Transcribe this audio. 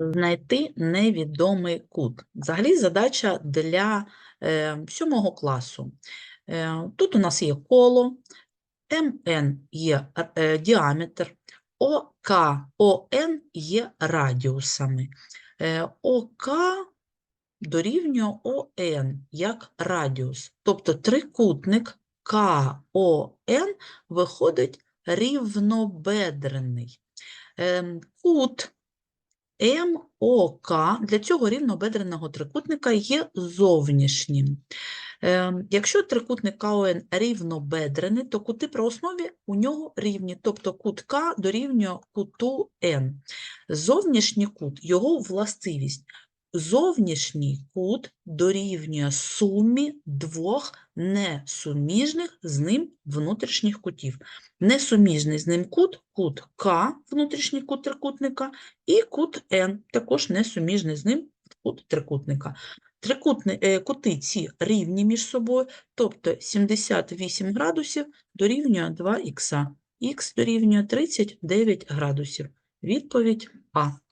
Знайти невідомий кут. Взагалі задача для е, сьомого класу. Е, тут у нас є коло, МН є е, діаметр, ОК, ОН є радіусами. ОК дорівнює ОН як радіус. Тобто трикутник КОН виходить рівнобедрений. Ем, Кут МОК для цього рівнобедреного трикутника є зовнішнім. Ем, Якщо трикутник КОН рівнобедрений, то кути при основі у нього рівні, тобто кут К дорівнює куту Н. Зовнішній кут, його властивість. Зовнішній кут дорівнює сумі двох несуміжних з ним внутрішніх кутів. Несуміжний з ним кут, кут К, внутрішній кут трикутника, і кут Н, також несуміжний з ним кут трикутника. Трикутни, е, кути ці рівні між собою, тобто 78 градусів дорівнює 2х. Х дорівнює 39 градусів. Відповідь А.